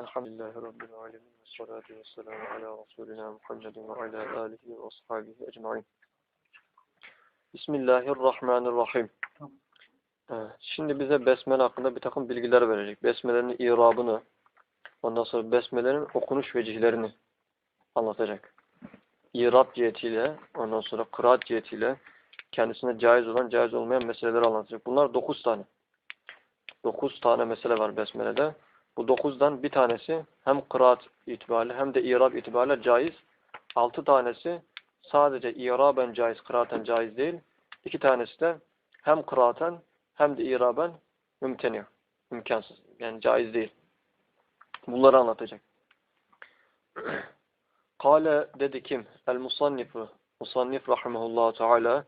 Elhamdülillahi Rabbil alemin ve salatu ve selamu ala Resulina Muhammedin ve ala alihi ve ashabihi ecmain. Bismillahirrahmanirrahim. Şimdi bize besmele hakkında bir takım bilgiler verecek. Besmelerin irabını, ondan sonra besmelerin okunuş vecihlerini anlatacak. İrab cihetiyle, ondan sonra kıraat cihetiyle kendisine caiz olan, caiz olmayan meseleleri anlatacak. Bunlar dokuz tane. Dokuz tane mesele var besmelede. Bu dokuzdan bir tanesi hem kıraat itibariyle hem de irab itibariyle caiz. Altı tanesi sadece iraben caiz, kıraaten caiz değil. İki tanesi de hem kıraaten hem de iraben mümteni. imkansız. Yani caiz değil. Bunları anlatacak. Kale dedi kim? El musannifu. Musannif rahimahullahu teala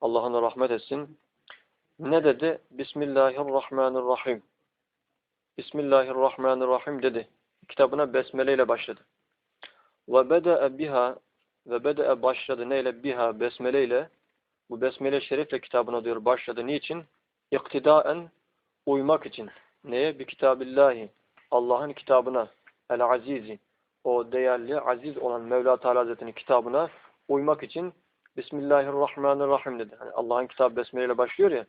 Allah'ına rahmet etsin. Ne dedi? Bismillahirrahmanirrahim. Bismillahirrahmanirrahim dedi. Kitabına besmele ile başladı. Ve bede'e biha ve bede'e başladı neyle? Biha besmele ile bu besmele şerifle kitabına diyor başladı. Niçin? İktidaen uymak için. Neye? Bir kitabillahi. Allah'ın kitabına. El azizi. O değerli, aziz olan Mevla Teala Hazretleri'nin kitabına uymak için Bismillahirrahmanirrahim dedi. Hani Allah'ın kitabı besmele ile başlıyor ya.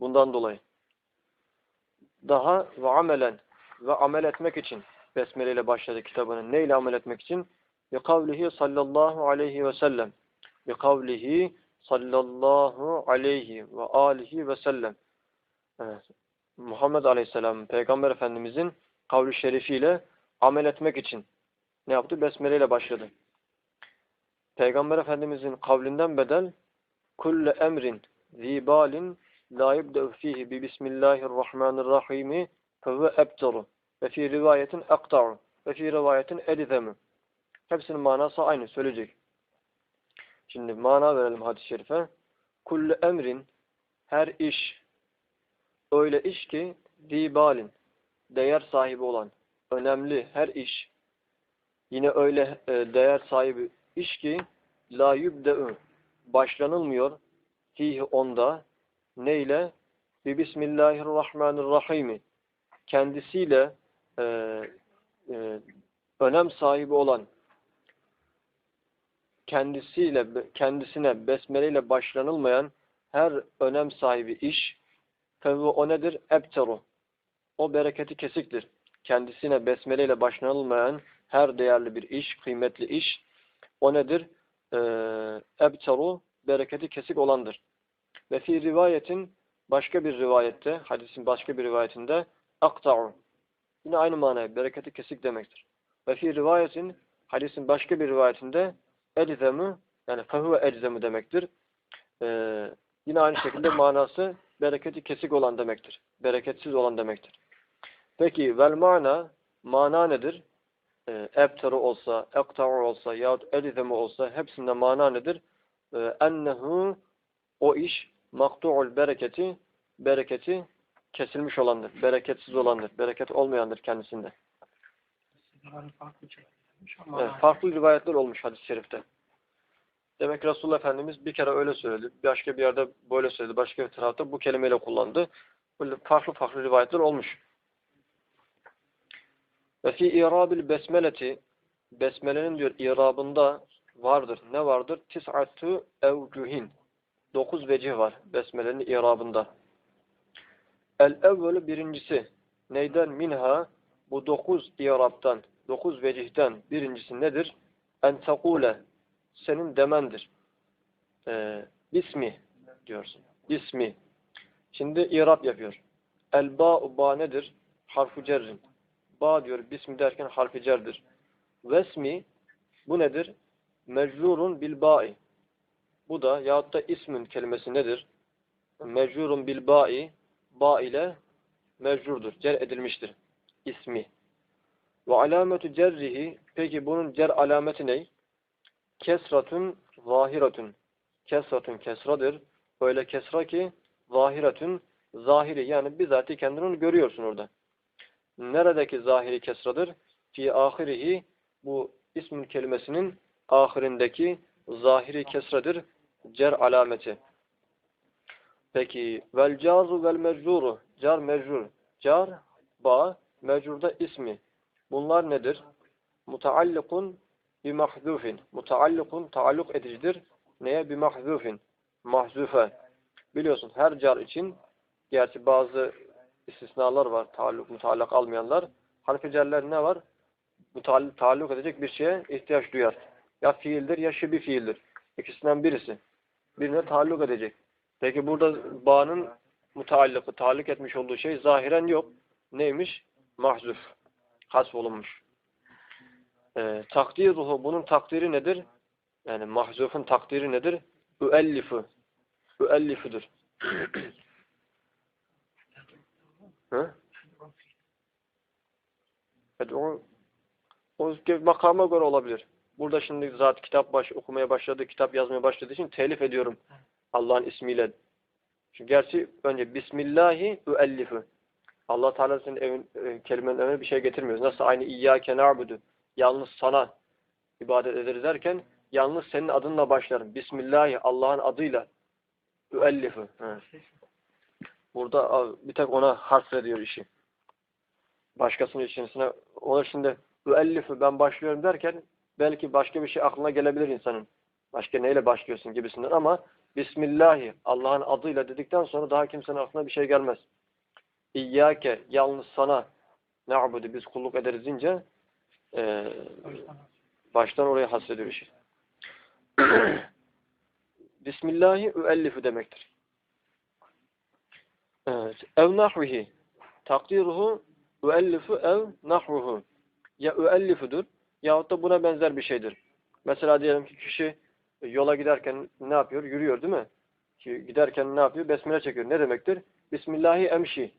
Bundan dolayı daha ve amelen ve amel etmek için besmele ile başladı kitabını. Neyle amel etmek için? Bi kavlihi sallallahu aleyhi ve sellem. Bi kavlihi sallallahu aleyhi ve alihi ve sellem. Evet. Muhammed Aleyhisselam Peygamber Efendimizin kavli şerifiyle amel etmek için ne yaptı? Besmele ile başladı. Peygamber Efendimizin kavlinden bedel kulle emrin zibalin la yubde'u fihi bi bismillahirrahmanirrahim fe ebtaru ve fi rivayetin akta'u ve fi rivayetin edizemu. Hepsinin manası aynı söyleyecek. Şimdi mana verelim hadis-i şerife. Kullu emrin her iş öyle iş ki dibalin değer sahibi olan önemli her iş yine öyle e, değer sahibi iş ki la yubde'u başlanılmıyor fihi onda neyle? Bi Bismillahirrahmanirrahim. Kendisiyle e, e, önem sahibi olan kendisiyle kendisine besmeleyle başlanılmayan her önem sahibi iş tabi o nedir? Ebteru. O bereketi kesiktir. Kendisine besmeleyle başlanılmayan her değerli bir iş, kıymetli iş o nedir? Ee, ebteru bereketi kesik olandır. Ve fi rivayetin başka bir rivayette, hadisin başka bir rivayetinde akta'u. Yine aynı manaya bereketi kesik demektir. Ve fi rivayetin hadisin başka bir rivayetinde eczemu yani fehuve eczemu demektir. Ee, yine aynı şekilde manası bereketi kesik olan demektir. Bereketsiz olan demektir. Peki vel mana mana nedir? Ee, ebteru olsa, ekta'u olsa yahut eczemu olsa hepsinde mana nedir? Ee, ennehu o iş maktu'ul bereketi bereketi kesilmiş olandır. Bereketsiz olandır. Bereket olmayandır kendisinde. Evet, farklı rivayetler olmuş hadis-i şerifte. Demek Resulullah Efendimiz bir kere öyle söyledi. Başka bir yerde böyle söyledi. Başka bir tarafta bu kelimeyle kullandı. Böyle farklı farklı rivayetler olmuş. Ve fi irabil besmeleti besmelenin diyor irabında vardır. Ne vardır? Tis'atü evcühin. 9 vecih var besmelenin irabında. El evvelu birincisi neyden minha bu 9 irabtan 9 vecihten birincisi nedir? En takule senin demendir. Ee, ismi diyorsun. İsmi. Şimdi irab yapıyor. El ba'u ba nedir? Harfu cerrin. Ba diyor bismi derken harfi cerdir. Vesmi bu nedir? Mecrurun bil ba'i. Bu da yahut da ismün kelimesi nedir? Mecrurun bil ba'i ba ile mecrurdur. Cer edilmiştir. İsmi. Ve alametu cerrihi peki bunun cer alameti ne? Kesratun zahiratun. Kesratun kesradır. Öyle kesra ki zahiratun zahiri yani bizatihi kendini görüyorsun orada. Neredeki zahiri kesradır? Fi ahirihi bu ismin kelimesinin ahirindeki zahiri kesradır cer alameti. Peki vel caru vel mecruru car mecrur car ba mecrurda ismi Bunlar nedir? Mutaallikun bi mahzufin. Mutaallikun taalluk edicidir. Neye? Bi mahzufin. Mahzufe. Biliyorsun her car için gerçi bazı istisnalar var. Taalluk, mutallak almayanlar. Harfi cerler ne var? Mutalluk, taalluk edecek bir şeye ihtiyaç duyar. Ya fiildir ya şibi fiildir. İkisinden birisi. Birine taalluk edecek. Peki burada bağının mutallıkı, taalluk etmiş olduğu şey zahiren yok. Neymiş? Mahzuf. Hasf olunmuş. Ee, takdiruhu, bunun takdiri nedir? Yani mahzufun takdiri nedir? Üellifu. Üellifudur. Hı? O, o makama göre olabilir. Burada şimdi zat kitap baş okumaya başladı, kitap yazmaya başladığı için telif ediyorum Allah'ın ismiyle. Çünkü gerçi önce Bismillahi üellifu. Allah Teala senin evin, e, kelimenin önüne bir şey getirmiyor. Nasıl aynı İyyâke na'budu. Yalnız sana ibadet ederiz derken yalnız senin adınla başlarım. Bismillahi Allah'ın adıyla üellifu. Burada bir tek ona harf veriyor işi. Başkasının içerisine ona şimdi üellifu ben başlıyorum derken belki başka bir şey aklına gelebilir insanın. Başka neyle başlıyorsun gibisinden ama Bismillahi Allah'ın adıyla dedikten sonra daha kimsenin aklına bir şey gelmez. İyyâke yalnız sana ne'abudu biz kulluk ederiz deyince e, baştan oraya hasrediyor işi. Bismillahi üellifu demektir. Evet. Ev nahvihi takdiruhu üellifu ev nahvuhu ya üellifudur yahut da buna benzer bir şeydir. Mesela diyelim ki kişi yola giderken ne yapıyor? Yürüyor değil mi? Ki giderken ne yapıyor? Besmele çekiyor. Ne demektir? Bismillahi emşi.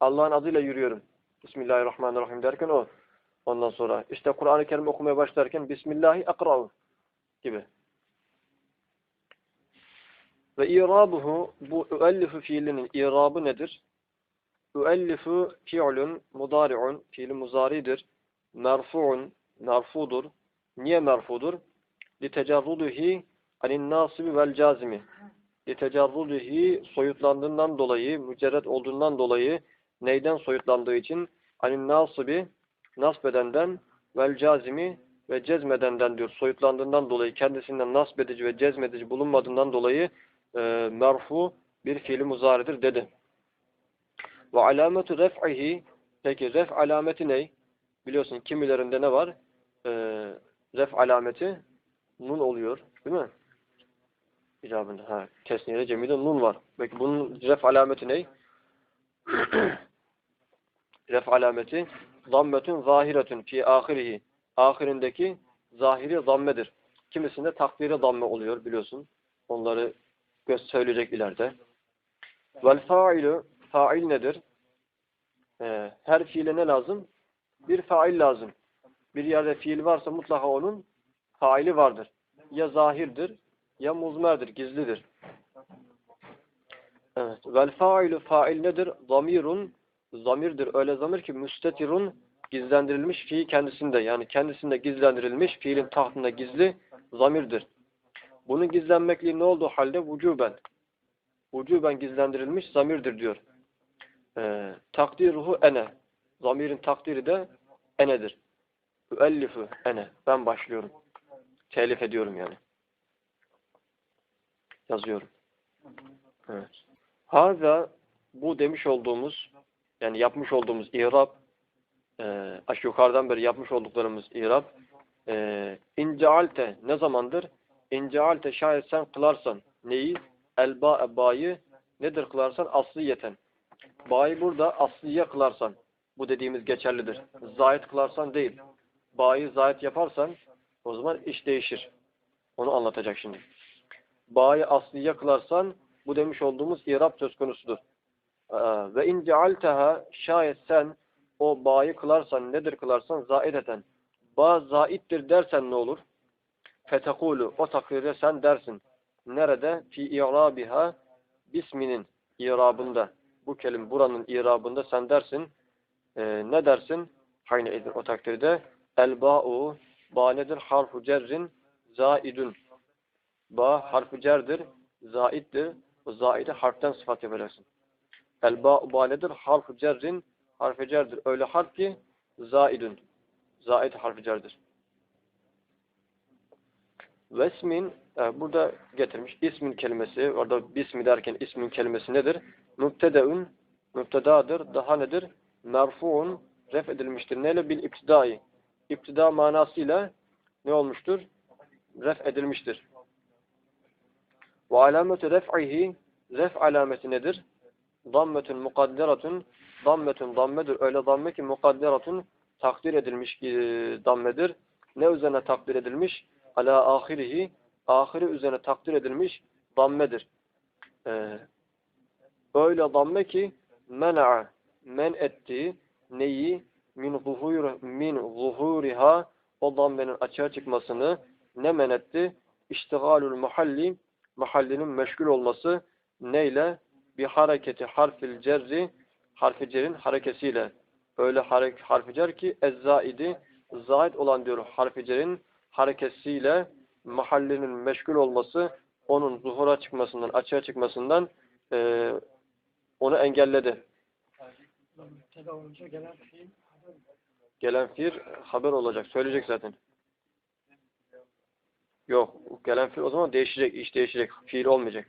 Allah'ın adıyla yürüyorum. Bismillahirrahmanirrahim derken o. Ondan sonra işte Kur'an-ı Kerim okumaya başlarken Bismillahi akra'u gibi. Ve irabuhu bu üellifu fiilinin irabı nedir? Üellifu fi'lun mudari'un fiili muzaridir. Merfu'un merfudur. Niye merfudur? Litecerruduhi anin nasibi vel cazimi. Litecerruduhi soyutlandığından dolayı, mücerret olduğundan dolayı neyden soyutlandığı için anin nasibi nasbedenden vel cazimi ve cezmedenden diyor. Soyutlandığından dolayı kendisinden nasbedici ve cezmedici bulunmadığından dolayı e, merfu bir fiili muzaridir dedi. Ve alametu ref'ihi peki ref alameti ne? Biliyorsun kimilerinde ne var? Ee, ref alameti nun oluyor. Değil mi? İcabında. Ha, tesniyede cemide nun var. Peki bunun ref alameti ne? ref alameti zammetun zahiretun fi ahirihi. Ahirindeki zahiri zammedir. Kimisinde takdiri zamme oluyor biliyorsun. Onları göz söyleyecek ileride. Vel failu fail nedir? Ee, her fiile ne lazım? Bir fail lazım. Bir yerde fiil varsa mutlaka onun faili vardır. Ya zahirdir ya muzmerdir, gizlidir. Evet. Vel failu fail nedir? Zamirun zamirdir. Öyle zamir ki müstetirun gizlendirilmiş fiil kendisinde. Yani kendisinde gizlendirilmiş fiilin tahtında gizli zamirdir. Bunun gizlenmekliği ne olduğu halde vücuben. Vücuben gizlendirilmiş zamirdir diyor. Ee, takdiruhu ene. Zamirin takdiri de enedir. Üellifu ene. Ben başlıyorum. Telif ediyorum yani. Yazıyorum. Evet. Haza bu demiş olduğumuz yani yapmış olduğumuz İrab e, aş yukarıdan beri yapmış olduklarımız İrab e, incealte ne zamandır? İncealte şayet sen kılarsan neyi? Elba ba'yı nedir kılarsan? Asliyeten. Ba'yı burada asliye kılarsan bu dediğimiz geçerlidir. Zahit kılarsan değil. Ba'yı zahit yaparsan o zaman iş değişir. Onu anlatacak şimdi. Ba'yı asliye kılarsan bu demiş olduğumuz irab söz konusudur. Ee, ve in cealteha şayet sen o ba'yı kılarsan nedir kılarsan zaideten. Ba zaittir dersen ne olur? Fetekulu o takdirde sen dersin. Nerede? Fi i'rabiha bisminin irabında. Bu kelime buranın irabında sen dersin. Ee, ne dersin? Hayne o takdirde. El ba'u ba nedir? Harfu cerrin zaidun. Ba harfu cerdir. Zaiddir. O zaidi harften sıfat yapacaksın. El ba'u ba nedir? Harfu cerrin harfu cerdir. Öyle harf ki zaidun. Zaid harfi cerdir. Vesmin e, burada getirmiş. İsmin kelimesi, orada bismi derken ismin kelimesi nedir? Mübtedeun, mübtedadır. Daha nedir? Merfuun, ref edilmiştir. Neyle? Bil iptidai. İptida manasıyla ne olmuştur? Ref edilmiştir. Ve alametü ref'ihi, ref alameti nedir? Dammetun mukadderatun, dammetun dammedir. Öyle damme ki mukadderatun takdir edilmiş e, dammedir. Ne üzerine takdir edilmiş? Ala ahirihi, ahiri üzerine takdir edilmiş dammedir. Ee, öyle damme ki men'a, men ettiği neyi min zuhur min zuhuriha o dambenin açığa çıkmasını ne men etti? İştigalul mahalli mahallinin meşgul olması neyle? Bir hareketi harfil cerri harfi cerin harekesiyle. Öyle harek, harfi cer ki ezzaidi zaid olan diyor harfi cerin harekesiyle mahallinin meşgul olması onun zuhura çıkmasından, açığa çıkmasından e, onu engelledi. Gelen fiil haber olacak. Söyleyecek zaten. Yok. Gelen fiil o zaman değişecek. iş değişecek. Fiil olmayacak.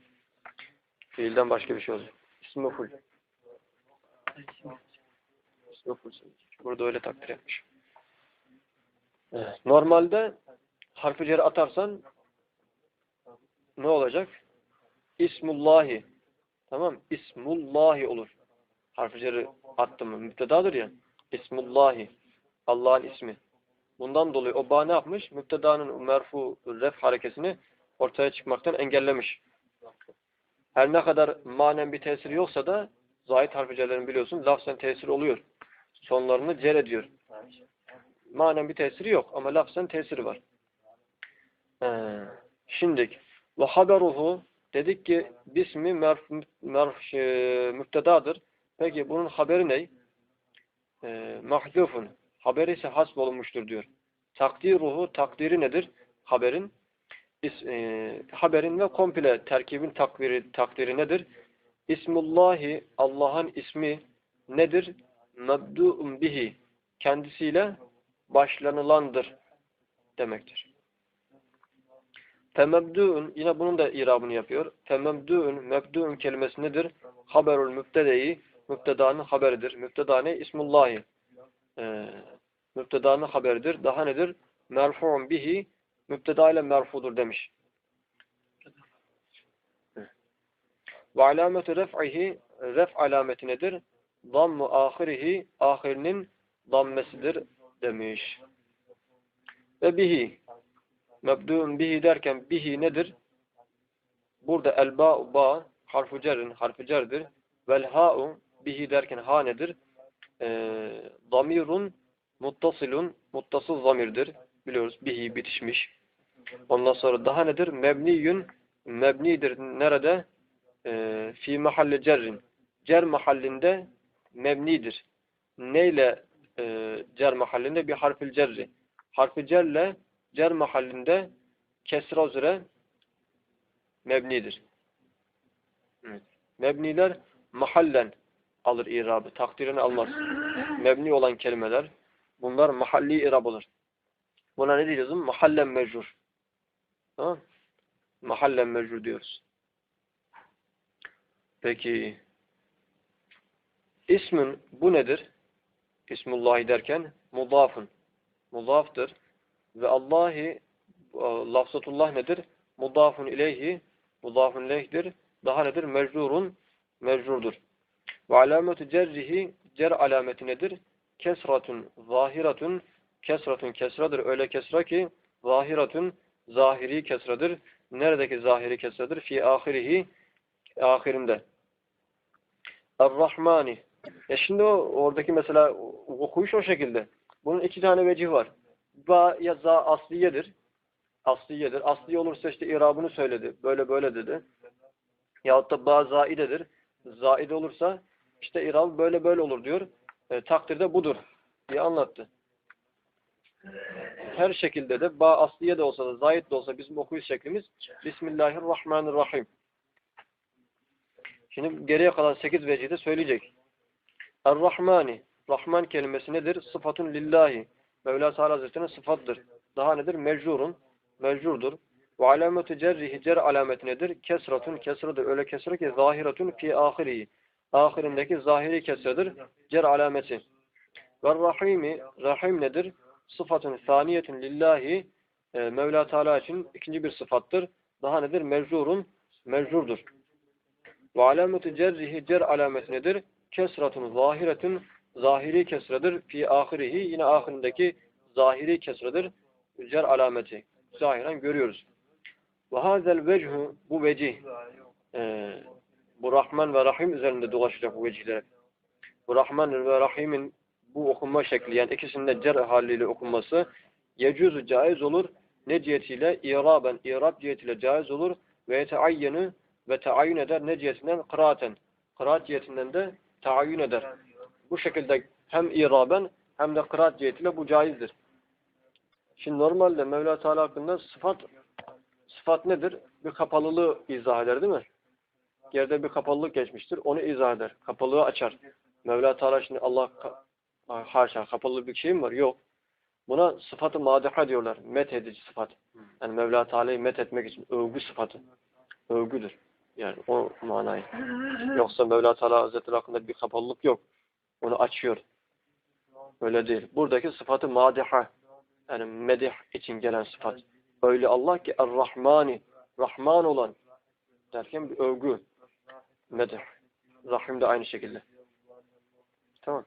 Fiilden başka bir şey olacak. İsmi full. İsmi full. Burada öyle takdir etmiş. Normalde harfi ceri atarsan ne olacak? İsmullahi. Tamam. İsmullahi olur. Harfi ceri attım mı? Müptedadır ya. İsmullahi. Allah'ın ismi. Bundan dolayı o ba ne yapmış? Müptedanın merfu ref harekesini ortaya çıkmaktan engellemiş. Her ne kadar manen bir tesiri yoksa da zahit harficelerin biliyorsun lafzen tesir oluyor. Sonlarını cer ediyor. Manen bir tesiri yok ama lafzen tesiri var. Ee, şimdi ve haberuhu dedik ki bismi merf, merf, şey, müptedadır. Peki bunun haberi ne? Ee, mahzufun. Haberi ise hasb olunmuştur diyor. Takdiruhu, takdiri nedir? Haberin is, e, haberin ve komple terkibin takdiri, takdiri nedir? İsmullahi, Allah'ın ismi nedir? Mebdu'un bihi. Kendisiyle başlanılandır demektir. Femebdu'un, yine bunun da irabını yapıyor. Femebdu'un, mebdu'un kelimesi nedir? Haberul mübtedeyi, mübtedanın haberidir. Mübteda ne? İsmullahi. Ee, mübtedanın haberidir. Daha nedir? Merfu'un bihi, mübteda ile merfudur demiş. Ve alametü ref'ihi, ref alameti nedir? Dammu ahirihi, ahirinin dammesidir demiş. Ve bihi, mebdu'un bihi derken bihi nedir? Burada el ba, harfu cerrin, harfu cerdir. Vel ha'u, bihi derken ha nedir? E, damirun muttasilun, muttasıl zamirdir. Biliyoruz bihi bitişmiş. Ondan sonra daha nedir? Mebniyün, mebnidir. Nerede? E, fi mahalle cerrin. Cer mahallinde mebnidir. Neyle e, cer mahallinde? Bir harfil cerri. Harfi cerle cer mahallinde kesra üzere mebnidir. Evet. Mebniler mahallen alır irabı. Takdirini almaz. Mebni olan kelimeler bunlar mahalli irab olur. Buna ne diyeceğiz? Mahallen mecrur. Tamam Mahallen mecrur diyoruz. Peki ismin bu nedir? İsmullahi derken mudafın. Mudaftır. Ve Allahi lafzatullah nedir? Mudafun ileyhi mudafun ileyhdir. Daha nedir? Mecrurun mecrurdur. Ve alametü cerrihi cer alameti nedir? Kesratun zahiratun kesratun kesradır. Öyle kesra ki zahiratun zahiri kesradır. Neredeki zahiri kesradır? Fi ahirihi ahirinde. Er-Rahmani. Ya şimdi o, oradaki mesela okuyuş o şekilde. Bunun iki tane vecih var. Ba ya za asliyedir. Asliyedir. Asli olursa işte irabını söyledi. Böyle böyle dedi. Yahut da ba zaidedir. Zaide olursa işte irab böyle böyle olur diyor. E, takdirde budur diye anlattı. Her şekilde de ba asliye de olsa da zayid de olsa bizim okuyuş şeklimiz Bismillahirrahmanirrahim. Şimdi geriye kalan sekiz vecihi de söyleyecek. Er-Rahmani Rahman kelimesi nedir? Sıfatun lillahi. Mevla Teala Hazretleri'nin sıfattır. Daha nedir? Mecrurun. Mecrurdur. Ve alametü cerrihi cer alameti nedir? Kesratun. Kesradır. Öyle kesra ki zahiratun fi ahirihi. Ahirindeki zahiri kesredir. Cer alameti. Ve rahimi. Rahim nedir? Sıfatun saniyetun lillahi. E, Mevla Teala için ikinci bir sıfattır. Daha nedir? Mecrurun. Mecrurdur. Ve alametü cerrihi cer alameti nedir? Kesratun zahiretun. Zahiri kesredir. Fi ahirihi. Yine ahirindeki zahiri kesredir. Cer alameti. Zahiren görüyoruz. Ve hazel vechu bu vecih e, bu Rahman ve Rahim üzerinde dolaşacak bu vecihler. Bu Rahman ve Rahim'in bu okunma şekli yani ikisinin de cer haliyle okunması yecuzu caiz olur. Ne cihetiyle? İraben, irab cihetiyle caiz olur. Ve yeteayyeni ve teayyün eder. Ne cihetinden? Kıraaten. Kıraat cihetinden de teayyün eder. Bu şekilde hem iraben hem de kıraat cihetiyle bu caizdir. Şimdi normalde Mevla Teala hakkında sıfat sıfat nedir? Bir kapalılığı izah eder değil mi? Yerde bir kapalılık geçmiştir. Onu izah eder. Kapalılığı açar. Mevla Teala şimdi Allah haşa kapalı bir şey mi var? Yok. Buna sıfatı madiha diyorlar. Met edici sıfat. Yani Mevla Teala'yı met etmek için övgü sıfatı. Övgüdür. Yani o manayı. Yoksa Mevla Teala Hazretleri hakkında bir kapalılık yok. Onu açıyor. Öyle değil. Buradaki sıfatı madiha. Yani medih için gelen sıfat. Öyle Allah ki Er-Rahmani. Rahman olan derken bir övgü. Medih. Rahim de aynı şekilde. Tamam.